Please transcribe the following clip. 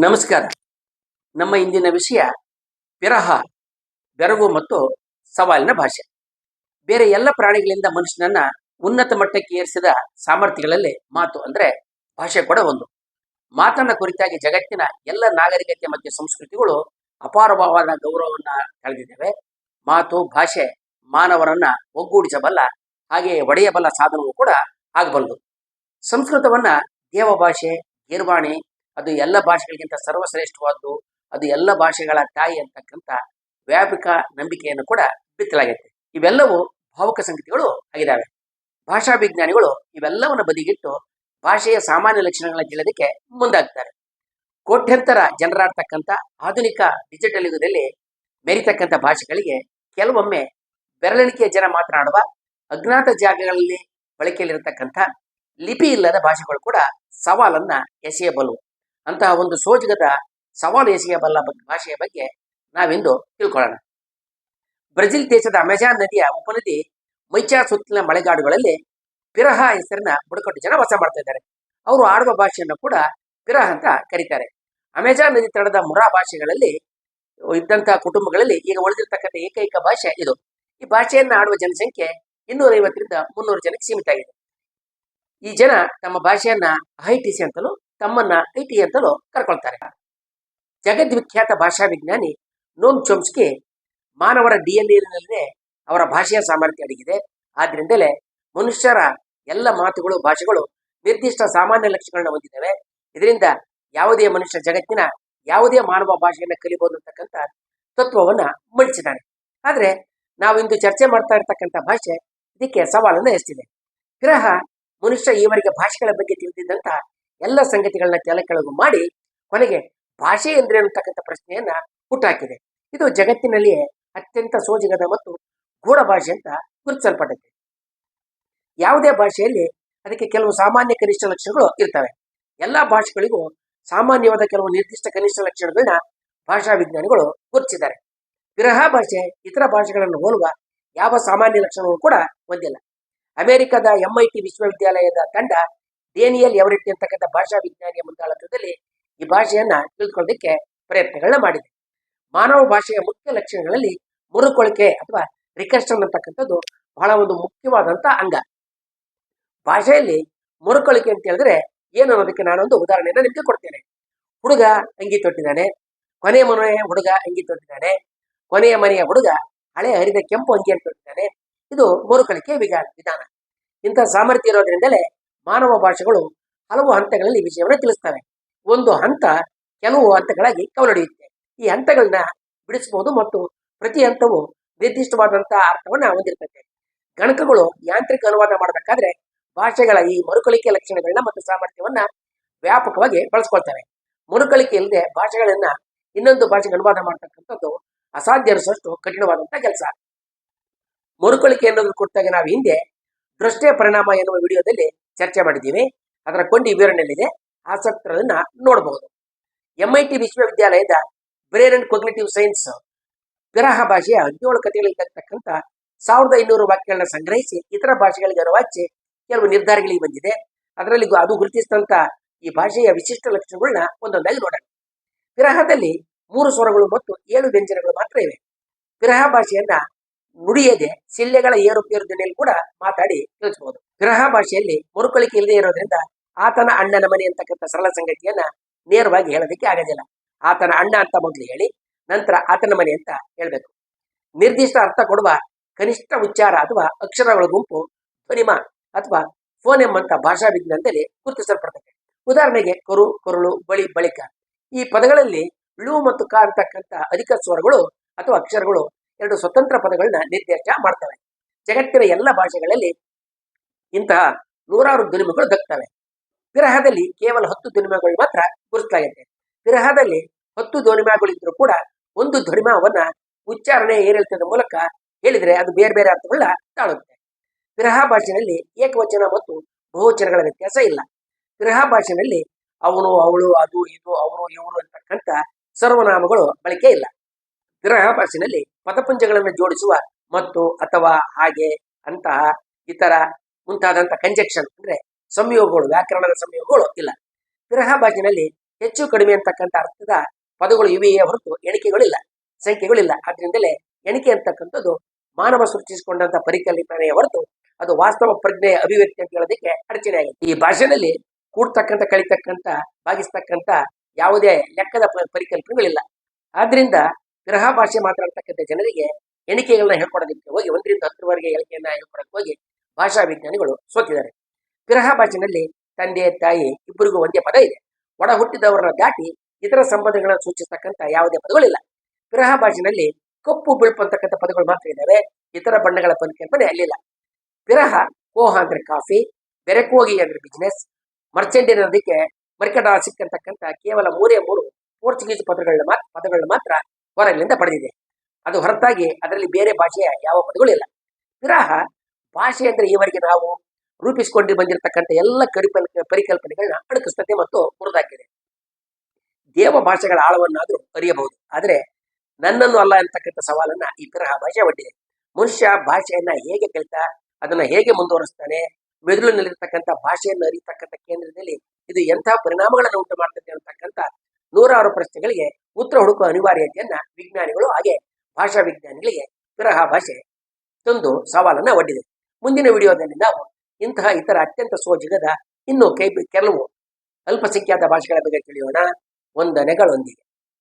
ನಮಸ್ಕಾರ. ನಮ್ಮ ಇಂದಿನ ವಿಷಯ ವಿರಹ, ಬೆರಗು ಮತ್ತು ಸವಾಲಿನ ಭಾಷೆ. ಬೇರೆ ಎಲ್ಲ ಪ್ರಾಣಿಗಳಿಂದ ಮನುಷ್ಯನನ್ನ ಉನ್ನತ ಮಟ್ಟಕ್ಕೆ ಏರಿಸಿದ ಸಾಮರ್ಥ್ಯಗಳಲ್ಲಿ ಮಾತು ಅಂದ್ರೆ ಭಾಷೆ ಕೂಡ ಒಂದು. ಮಾತನ್ನ ಕುರಿತಾಗಿ ಜಗತ್ತಿನ ಎಲ್ಲ ನಾಗರಿಕತೆ ಮತ್ತು ಸಂಸ್ಕೃತಿಗಳು ಅಪಾರವಾದ ಗೌರವವನ್ನ ಕಳೆದಿದ್ದೇವೆ. ಮಾತು, ಭಾಷೆ ಮಾನವರನ್ನ ಒಗ್ಗೂಡಿಸಬಲ್ಲ ಹಾಗೆಯೇ ಒಡೆಯಬಲ್ಲ ಸಾಧನವೂ ಕೂಡ ಆಗಬಲ್ಲದು. ಸಂಸ್ಕೃತವನ್ನ ದೇವ ಭಾಷೆ ಗೀರ್ವಾಣಿ ಅದು ಎಲ್ಲ ಭಾಷೆಗಳಿಗಿಂತ ಸರ್ವಶ್ರೇಷ್ಠವಾದ್ದು, ಅದು ಎಲ್ಲ ಭಾಷೆಗಳ ತಾಯಿ ಅಂತಕ್ಕಂಥ ವ್ಯಾಪಕ ನಂಬಿಕೆಯನ್ನು ಕೂಡ ಬಿತ್ತಲಾಗೈತೆ. ಇವೆಲ್ಲವೂ ಭಾವುಕ ಸಂಗತಿಗಳು ಆಗಿದ್ದಾವೆ. ಭಾಷಾ ವಿಜ್ಞಾನಿಗಳು ಇವೆಲ್ಲವನ್ನು ಬದಿಗಿಟ್ಟು ಭಾಷೆಯ ಸಾಮಾನ್ಯ ಲಕ್ಷಣಗಳನ್ನ ತಿಳಿಯೋದಕ್ಕೆ ಮುಂದಾಗ್ತಾರೆ. ಕೋಟ್ಯಂತರ ಜನರಾಡ್ತಕ್ಕಂಥ ಆಧುನಿಕ ಡಿಜಿಟಲ್ ಯುಗದಲ್ಲಿ ಮೆರಿತಕ್ಕಂಥ ಭಾಷೆಗಳಿಗೆ ಕೆಲವೊಮ್ಮೆ ಬೆರಳೆಣಿಕೆಯ ಜನ ಮಾತನಾಡುವ ಅಜ್ಞಾತ ಜಾಗಗಳಲ್ಲಿ ಬಳಕೆಯಲ್ಲಿರತಕ್ಕಂಥ ಲಿಪಿ ಇಲ್ಲದ ಭಾಷೆಗಳು ಕೂಡ ಸವಾಲನ್ನ ಎಸೆಯಬಲ್ಲವು. ಅಂತಹ ಒಂದು ಸೋಜಿಗದ ಸವಾಲು ಎಸೆಯಬಲ್ಲ ಭಾಷೆಯ ಬಗ್ಗೆ ನಾವಿಂದು ತಿಳ್ಕೊಳ್ಳೋಣ. ಬ್ರೆಜಿಲ್ ದೇಶದ ಅಮೆಜಾನ್ ನದಿಯ ಉಪನದಿ ಮೈಚಾ ಸುತ್ತಲಿನ ಮಳೆಗಾಡುಗಳಲ್ಲಿ ಪಿರಹ ಹೆಸರಿನ ಬುಡಕಟ್ಟು ಜನ ವಾಸ ಮಾಡ್ತಾ ಇದ್ದಾರೆ. ಅವರು ಆಡುವ ಭಾಷೆಯನ್ನು ಕೂಡ ಪಿರಹ ಅಂತ ಕರೀತಾರೆ. ಅಮೆಜಾನ್ ನದಿ ತಡದ ಮುರಾ ಭಾಷೆಗಳಲ್ಲಿ ಇದ್ದಂತಹ ಕುಟುಂಬಗಳಲ್ಲಿ ಈಗ ಉಳಿದಿರ್ತಕ್ಕಂಥ ಏಕೈಕ ಭಾಷೆ ಇದು. ಈ ಭಾಷೆಯನ್ನ ಆಡುವ ಜನಸಂಖ್ಯೆ ಇನ್ನೂರೈವತ್ತರಿಂದ ಮುನ್ನೂರು ಜನಕ್ಕೆ ಸೀಮಿತ ಆಗಿದೆ. ಈ ಜನ ತಮ್ಮ ಭಾಷೆಯನ್ನ ಅಹೈಟಿಸಿ ಅಂತಲೂ ತಮ್ಮನ್ನ ಐಟಿ ಅಂತಲೂ ಕರ್ಕೊಳ್ತಾರೆ. ಜಗದ್ವಿಖ್ಯಾತ ಭಾಷಾ ವಿಜ್ಞಾನಿ ನೋಮ್ ಚೊಮ್ಸ್ಕಿ ಮಾನವರ ಡಿ ಎನ್ ಎಲ್ಲೇ ಅವರ ಭಾಷೆಯ ಸಾಮರ್ಥ್ಯ ಅಡಗಿದೆ. ಆದ್ರಿಂದಲೇ ಮನುಷ್ಯರ ಎಲ್ಲ ಮಾತುಗಳು, ಭಾಷೆಗಳು ನಿರ್ದಿಷ್ಟ ಸಾಮಾನ್ಯ ಲಕ್ಷಣಗಳನ್ನ ಹೊಂದಿದ್ದಾವೆ. ಇದರಿಂದ ಯಾವುದೇ ಮನುಷ್ಯ ಜಗತ್ತಿನ ಯಾವುದೇ ಮಾನವ ಭಾಷೆಯನ್ನು ಕಲಿಬಹುದು ಅಂತಕ್ಕಂಥ ತತ್ವವನ್ನ ಮಂಡಿಸಿದ್ದಾನೆ. ಆದ್ರೆ ನಾವು ಇಂದು ಚರ್ಚೆ ಮಾಡ್ತಾ ಇರ್ತಕ್ಕಂಥ ಭಾಷೆ ಇದಕ್ಕೆ ಸವಾಲನ್ನು ಎಷ್ಟಿದೆ ಗ್ರಹ ಮನುಷ್ಯ ಈವರೆಗೆ ಭಾಷೆಗಳ ಬಗ್ಗೆ ತಿಳಿದಿದ್ದಂತ ಎಲ್ಲ ಸಂಗತಿಗಳನ್ನ ಕೆಲ ಕೆಳಗು ಮಾಡಿ ಕೊನೆಗೆ ಭಾಷೆ ಎಂದ್ರೆ ಅಂತಕ್ಕಂಥ ಪ್ರಶ್ನೆಯನ್ನ ಹುಟ್ಟಾಕಿದೆ ಇದು ಜಗತ್ತಿನಲ್ಲಿಯೇ ಅತ್ಯಂತ ಸೋಜಿಗದ ಮತ್ತು ಗೂಢ ಭಾಷೆ ಅಂತ ಗುರುತಿಸಲ್ಪಟ್ಟಿದೆ. ಯಾವುದೇ ಭಾಷೆಯಲ್ಲಿ ಅದಕ್ಕೆ ಕೆಲವು ಸಾಮಾನ್ಯ ಕನಿಷ್ಠ ಲಕ್ಷಣಗಳು ಇರ್ತವೆ. ಎಲ್ಲಾ ಭಾಷೆಗಳಿಗೂ ಸಾಮಾನ್ಯವಾದ ಕೆಲವು ನಿರ್ದಿಷ್ಟ ಕನಿಷ್ಠ ಲಕ್ಷಣಗಳನ್ನ ಭಾಷಾ ವಿಜ್ಞಾನಿಗಳು ಗುರುತಿಸಿದ್ದಾರೆ. ವಿರಹ ಭಾಷೆ ಇತರ ಭಾಷೆಗಳನ್ನು ಹೋಲುವ ಯಾವ ಸಾಮಾನ್ಯ ಲಕ್ಷಣವೂ ಕೂಡ ಹೊಂದಿಲ್ಲ. ಅಮೆರಿಕದ ಎಂಐಟಿ ವಿಶ್ವವಿದ್ಯಾಲಯದ ತಂಡ ಡೇನಿಯಲ್ ಎವರಿಟಿ ಅಂತಕ್ಕಂಥ ಭಾಷಾ ವಿಜ್ಞಾನಿಯ ಮುಂದಾಳತ್ವದಲ್ಲಿ ಈ ಭಾಷೆಯನ್ನ ತಿಳಿದುಕೊಳ್ಳೋದಕ್ಕೆ ಪ್ರಯತ್ನಗಳನ್ನ ಮಾಡಿದೆ. ಮಾನವ ಭಾಷೆಯ ಮುಖ್ಯ ಲಕ್ಷಣಗಳಲ್ಲಿ ಮುರುಕೊಳಿಕೆ ಅಥವಾ ರಿಕರ್ಷನ್ ಅಂತಕ್ಕಂಥದ್ದು ಬಹಳ ಒಂದು ಮುಖ್ಯವಾದಂತ ಅಂಗ. ಭಾಷೆಯಲ್ಲಿ ಮುರುಕೊಳಿಕೆ ಅಂತ ಹೇಳಿದ್ರೆ ಏನು ಅನ್ನೋದಕ್ಕೆ ನಾನೊಂದು ಉದಾಹರಣೆಯನ್ನ ನಿಮಗೆ ಕೊಡ್ತೇನೆ. ಹುಡುಗ ಅಂಗಿ ತೊಟ್ಟಿದ್ದಾನೆ, ಕೊನೆಯ ಮನೆಯ ಹುಡುಗ ಅಂಗಿ ತೊಟ್ಟಿದ್ದಾನೆ, ಕೊನೆಯ ಮನೆಯ ಹುಡುಗ ಹಳೆ ಹರಿದ ಕೆಂಪು ಅಂಗಿಯನ್ನು ತೊಟ್ಟಿದ್ದಾನೆ. ಇದು ಮುರುಕಳಿಕೆ ವಿಧಾನ ವಿಧಾನ. ಇಂಥ ಸಾಮರ್ಥ್ಯ ಇರೋದ್ರಿಂದಲೇ ಮಾನವ ಭಾಷೆಗಳು ಹಲವು ಹಂತಗಳಲ್ಲಿ ವಿಷಯವನ್ನು ತಿಳಿಸ್ತವೆ. ಒಂದು ಹಂತ ಕೆಲವು ಹಂತಗಳಾಗಿ ಕವಲೊಡೆಯುತ್ತೆ ಈ ಹಂತಗಳನ್ನ ಬಿಡಿಸಬಹುದು ಮತ್ತು ಪ್ರತಿ ಹಂತವು ನಿರ್ದಿಷ್ಟವಾದಂತಹ ಅರ್ಥವನ್ನ ಹೊಂದಿರ್ತದೆ. ಗಣಕಗಳು ಯಾಂತ್ರಿಕ ಅನುವಾದ ಮಾಡಬೇಕಾದ್ರೆ ಭಾಷೆಗಳ ಈ ಮರುಕಳಿಕೆ ಲಕ್ಷಣಗಳನ್ನ ಮತ್ತು ಸಾಮರ್ಥ್ಯವನ್ನ ವ್ಯಾಪಕವಾಗಿ ಬಳಸ್ಕೊಳ್ತವೆ. ಮರುಕಳಿಕೆ ಇಲ್ಲದೆ ಭಾಷೆಗಳನ್ನ ಇನ್ನೊಂದು ಭಾಷೆಗೆ ಅನುವಾದ ಮಾಡ್ತಕ್ಕಂಥದ್ದು ಅಸಾಧ್ಯ ಅನಿಸುವಷ್ಟು ಕಠಿಣವಾದಂತಹ ಕೆಲಸ. ಮರುಕಳಿಕೆ ಅನ್ನೋದು ಕೊಟ್ಟಾಗ ನಾವು ಹಿಂದೆ ದೃಷ್ಟೇ ಪರಿಣಾಮ ಎನ್ನುವ ವಿಡಿಯೋದಲ್ಲಿ ಚರ್ಚೆ ಮಾಡಿದ್ದೀವಿ. ಅದರ ಕೊಂಡಿ ವಿವರಣೆಯಲ್ಲಿದೆ. ಆಸಕ್ತರನ್ನ ನೋಡಬಹುದು ಎಂ ಐ ಟಿ ವಿಶ್ವವಿದ್ಯಾಲಯದ ಬ್ರೇನ್ ಅಂಡ್ ಕೊಗ್ನೇಟಿವ್ ಸೈನ್ಸ್ ವಿರಹ ಭಾಷೆಯ ಹದಿನೇಳು ತಕ್ಕಂತ ಸಾವಿರದ ಐನೂರು ವಾಕ್ಯಗಳನ್ನ ಸಂಗ್ರಹಿಸಿ ಇತರ ಭಾಷೆಗಳಿಗೆ ಅನುವಾದಿಸಿ ಕೆಲವು ನಿರ್ಧಾರಗಳಿಗೆ ಬಂದಿದೆ. ಅದರಲ್ಲಿ ಅದು ಗುರುತಿಸಿದಂತ ಈ ಭಾಷೆಯ ವಿಶಿಷ್ಟ ಲಕ್ಷಣಗಳನ್ನ ಒಂದೊಂದಾಗಿ ನೋಡೋಣ. ವಿರಹದಲ್ಲಿ ಮೂರು ಸ್ವರಗಳು ಮತ್ತು ಏಳು ವ್ಯಂಜನಗಳು ಮಾತ್ರ ಇವೆ. ವಿರಹ ಭಾಷೆಯನ್ನ ನುಡಿಯದೆ ಶಿಲ್ಲೆಗಳ ಏರುಪೇರು ಧ್ವನಿಯಲ್ಲಿ ಕೂಡ ಮಾತಾಡಿ ತಿಳಿಸಬಹುದು ಗ್ರಹ ಭಾಷೆಯಲ್ಲಿ ಮರುಕಳಿಕೆ ಇಲ್ಲದೆ ಇರೋದ್ರಿಂದ ಆತನ ಅಣ್ಣನ ಮನೆ ಅಂತಕ್ಕಂಥ ಸರಳ ಸಂಗತಿಯನ್ನ ನೇರವಾಗಿ ಹೇಳೋದಕ್ಕೆ ಆಗೋದಿಲ್ಲ. ಆತನ ಅಣ್ಣ ಅಂತ ಮೊದಲು ಹೇಳಿ, ನಂತರ ಆತನ ಮನೆ ಅಂತ ಹೇಳ್ಬೇಕು. ನಿರ್ದಿಷ್ಟ ಅರ್ಥ ಕೊಡುವ ಕನಿಷ್ಠ ಉಚ್ಚಾರ ಅಥವಾ ಅಕ್ಷರಗಳ ಗುಂಪು ಧ್ವನಿಮ ಅಥವಾ ಫೋನೆಮ್ ಅಂತ ಭಾಷಾ ವಿಜ್ಞಾನದಲ್ಲಿ ಗುರುತಿಸಲ್ಪಡ್ತದೆ. ಉದಾಹರಣೆಗೆ ಕರು, ಕೊರಳು, ಬಳಿ, ಬಳಿಕ. ಈ ಪದಗಳಲ್ಲಿ ಳು ಮತ್ತು ಕ ಅಂತಕ್ಕಂಥ ಅಧಿಕ ಸ್ವರಗಳು ಅಥವಾ ಅಕ್ಷರಗಳು ಎರಡು ಸ್ವತಂತ್ರ ಪದಗಳನ್ನ ನಿರ್ದೇಶ ಮಾಡ್ತವೆ. ಜಗತ್ತಿನ ಎಲ್ಲ ಭಾಷೆಗಳಲ್ಲಿ ಇಂತಹ ನೂರಾರು ಧ್ವನಿಮಗಳು ದಕ್ತವೆ. ವಿರಹದಲ್ಲಿ ಕೇವಲ ಹತ್ತು ಧ್ವನಿಮಗಳು ಮಾತ್ರ ಗುರುತಾಗಿದೆ ವಿರಹದಲ್ಲಿ ಹತ್ತು ಧ್ವನಿಮಗಳಿದ್ರೂ ಕೂಡ ಒಂದು ಧ್ವನಿಮವನ್ನ ಉಚ್ಚಾರಣೆ ಏರಿಳಿತದ ಮೂಲಕ ಹೇಳಿದ್ರೆ ಅದು ಬೇರೆ ಬೇರೆ ಅರ್ಥಗಳನ್ನ ತಾಳುತ್ತೆ. ವಿರಹ ಭಾಷೆಯಲ್ಲಿ ಏಕವಚನ ಮತ್ತು ಬಹುವಚನಗಳ ವ್ಯತ್ಯಾಸ ಇಲ್ಲ. ವಿರಹ ಭಾಷೆಯಲ್ಲಿ ಅವನು, ಅವಳು, ಅದು, ಇದು ಅವರು ಇವರು ಅಂತಕ್ಕಂಥ ಸರ್ವನಾಮಗಳು ಬಳಕೆ ಇಲ್ಲ. ವಿರಹ ಭಾಷೆಯಲ್ಲಿ ಪದಪುಂಜಗಳನ್ನು ಜೋಡಿಸುವ ಮತ್ತು ಅಥವಾ ಹಾಗೆ ಅಂತಹ ಇತರ ಮುಂತಾದಂತ ಕಂಜೆಕ್ಷನ್ ಅಂದ್ರೆ ಸಂಯೋಗಗಳು, ವ್ಯಾಕರಣದ ಸಂಯೋಗಗಳು ಇಲ್ಲ. ವಿರಹ ಹೆಚ್ಚು ಕಡಿಮೆ ಅಂತಕ್ಕಂಥ ಅರ್ಥದ ಪದಗಳು ಇವೆಯೇ ಹೊರತು ಎಣಿಕೆಗಳಿಲ್ಲ, ಸಂಖ್ಯೆಗಳಿಲ್ಲ. ಆದ್ರಿಂದಲೇ ಎಣಿಕೆ ಅಂತಕ್ಕಂಥದ್ದು ಮಾನವ ಸೃಷ್ಟಿಸಿಕೊಂಡಂತ ಪರಿಕಲ್ಪನೆಯ ಹೊರತು ಅದು ವಾಸ್ತವ ಪ್ರಜ್ಞೆಯ ಅಭಿವ್ಯಕ್ತಿ ಅಂತ ಹೇಳೋದಕ್ಕೆ ಅಡಚಣೆ ಆಗಿದೆ. ಈ ಭಾಷೆಯಲ್ಲಿ ಕೂಡ್ತಕ್ಕಂಥ ಕಳಿತಕ್ಕಂಥ ಭಾಗಿಸ್ತಕ್ಕಂಥ ಯಾವುದೇ ಲೆಕ್ಕದ ಪರಿಕಲ್ಪನೆಗಳಿಲ್ಲ. ಆದ್ರಿಂದ ವಿರಹ ಭಾಷೆ ಮಾತಾಡ್ತಕ್ಕಂಥ ಜನರಿಗೆ ಎಣಿಕೆಗಳನ್ನ ಹೇಳ್ಕೊಡೋದಕ್ಕೆ ಹೋಗಿ ಒಂದರಿಂದ ಹತ್ತರವರೆಗೆ ಎಣಿಕೆಯನ್ನ ಹೇಳ್ಕೊಡಕ್ಕೆ ಹೋಗಿ ಭಾಷಾ ವಿಜ್ಞಾನಿಗಳು ಸೋತಿದ್ದಾರೆ. ಗ್ರಹ ಭಾಷೆನಲ್ಲಿ ತಂದೆ, ತಾಯಿ ಇಬ್ಬರಿಗೂ ಒಂದೇ ಪದ ಇದೆ. ಒಡ ಹುಟ್ಟಿದವರನ್ನ ದಾಟಿ ಇತರ ಸಂಬಂಧಗಳನ್ನು ಸೂಚಿಸ್ತಕ್ಕಂಥ ಯಾವುದೇ ಪದಗಳಿಲ್ಲ. ಗ್ರಹ ಭಾಷೆನಲ್ಲಿ ಕಪ್ಪು, ಬಿಳುಪು ಅಂತಕ್ಕಂಥ ಪದಗಳು ಮಾತ್ರ ಇದ್ದಾವೆ. ಇತರ ಬಣ್ಣಗಳ ಪರಿಕಲ್ಪನೆ ಅಲ್ಲಿಲ್ಲ. ಗ್ರಹ ಕೋಹ ಅಂದ್ರೆ ಕಾಫಿ ಬೆರಕೋಗಿ ಅಂದ್ರೆ ಬಿಸ್ನೆಸ್, ಮರ್ಚೆಂಟ್ ಅನ್ನೋದಕ್ಕೆ ಮರ್ಕಟ ಸಿಕ್ಕಂತಕ್ಕಂಥ ಕೇವಲ ಮೂರೇ, ಮೂರು ಪೋರ್ಚುಗೀಸ್ ಪದಗಳನ್ನ ಮಾತ್ರ ಪದಗಳನ್ನ ಮಾತ್ರ ಹೊರಗಿನಿಂದ ಪಡೆದಿದೆ. ಅದು ಹೊರತಾಗಿ ಅದರಲ್ಲಿ ಬೇರೆ ಭಾಷೆಯ ಯಾವ ಪದಗಳಿಲ್ಲ ವಿರಹ ಭಾಷೆ ಅಂದ್ರೆ ಈವರೆಗೆ ನಾವು ರೂಪಿಸಿಕೊಂಡು ಬಂದಿರತಕ್ಕಂಥ ಎಲ್ಲ ಕರಿಪಲ್ ಪರಿಕಲ್ಪನೆಗಳನ್ನ ಅಣಕಿಸ್ತದೆ ಮತ್ತು ಮುರಿದಾಕಿದೆ. ದೇವ ಭಾಷೆಗಳ ಆಳವನ್ನಾದ್ರೂ ಅರಿಯಬಹುದು. ಆದರೆ ನನ್ನನ್ನು ಅಲ್ಲ ಅಂತಕ್ಕಂಥ ಸವಾಲನ್ನ ಈ ವಿರಹ ಭಾಷೆ ಒಡ್ಡಿದೆ. ಮನುಷ್ಯ ಭಾಷೆಯನ್ನ ಹೇಗೆ ಕಲಿತ, ಅದನ್ನ ಹೇಗೆ ಮುಂದುವರಿಸ್ತಾನೆ, ಮೆದುಳಿನಲ್ಲಿರ್ತಕ್ಕಂಥ ಭಾಷೆಯನ್ನು ಅರಿತಕ್ಕಂಥ ಕೇಂದ್ರದಲ್ಲಿ ಇದು ಎಂತಹ ಪರಿಣಾಮಗಳನ್ನು ಉಂಟು ಮಾಡ್ತದೆ ಅಂತಕ್ಕಂಥ ನೂರಾರು ಪ್ರಶ್ನೆಗಳಿಗೆ ಉತ್ತರ ಹುಡುಕುವ ಅನಿವಾರ್ಯತೆಯನ್ನ ವಿಜ್ಞಾನಿಗಳು ಹಾಗೆ ಭಾಷಾ ವಿಜ್ಞಾನಿಗಳಿಗೆ ವಿರಹ ಭಾಷೆ ತಂದು ಸವಾಲನ್ನ ಒಡ್ಡಿದೆ. ಮುಂದಿನ ವಿಡಿಯೋದಲ್ಲಿ ನಾವು ಇಂತಹ ಇತರ ಅತ್ಯಂತ ಸೋಜಿಗದ ಇನ್ನು ಕೆಲವು ಅಲ್ಪಸಂಖ್ಯಾತ ಭಾಷೆಗಳ ಬಗ್ಗೆ ತಿಳಿಯೋಣ. ವಂದನೆಗಳೊಂದಿಗೆ.